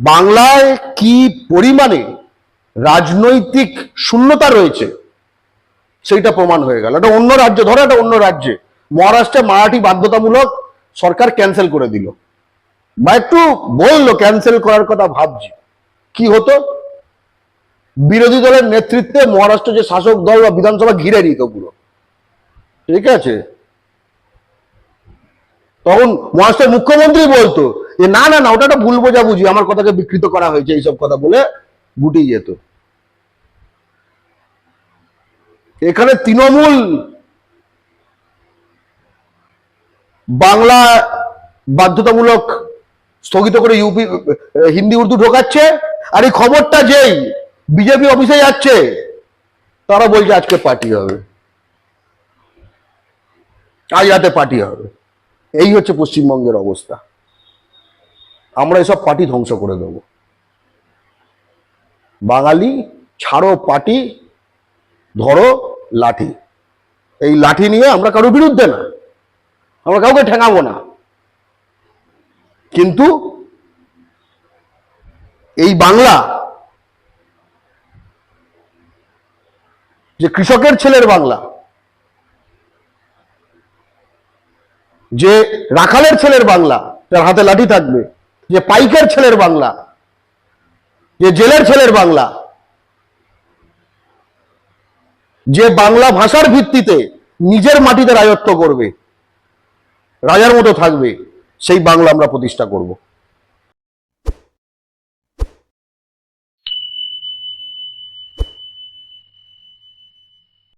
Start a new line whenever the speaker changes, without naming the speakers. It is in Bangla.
বাংলায় কি পরিমাণে রাজনৈতিক শূন্যতা রয়েছে, সেইটা প্রমাণ হয়ে গেল। এটা অন্য রাজ্য, ধরো এটা অন্য রাজ্যে, মহারাষ্ট্রে মারাঠি বাধ্যতামূলক সরকার ক্যান্সেল করে দিল। বা একটু বলল ক্যান্সেল করার কথা ভাবছি। কি হতো? বিরোধী দলের নেতৃত্বে মহারাষ্ট্র যে শাসক দল বা বিধানসভা ঘিরে নিত পুরো। ঠিক আছে? তখন মহারাষ্ট্রের মুখ্যমন্ত্রী বলতো যে, না না না, ওটা একটা ভুল বোঝাবুঝি। আমার কথাকে বিকৃত করা হয়েছে, এইসব কথা বলে গুটিয়ে যেত। এখানে তৃণমূল বাংলা বাধ্যতামূলক স্থগিত করে ইউপি, হিন্দি, উর্দু ঢোকাচ্ছে। আর এই খবরটা যেই বিজেপি অফিসে যাচ্ছে, তারা বলছে আজকে পার্টি হবে। আজ রাতে পার্টি হবে। এই হচ্ছে পশ্চিমবঙ্গের অবস্থা। আমরা এসব পার্টি ধ্বংস করে দেব। বাঙালি, ছাড়ো পার্টি, ধরো লাঠি। এই লাঠি নিয়ে আমরা কারোর বিরুদ্ধে না। আমরা কাউকে ঠেঙাবো না। কিন্তু এই বাংলা যে কৃষকের ছেলের বাংলা যে রাখালের ছেলের বাংলা, যার হাতে লাঠি থাকবে, যে পাইকের ছেলের বাংলা, যে জেলের ছেলের বাংলা, যে বাংলা ভাষার ভিত্তিতে নিজের মাটিতে রাজত্ব করবে, রাজার মতো থাকবে, সেই বাংলা আমরা প্রতিষ্ঠা করব।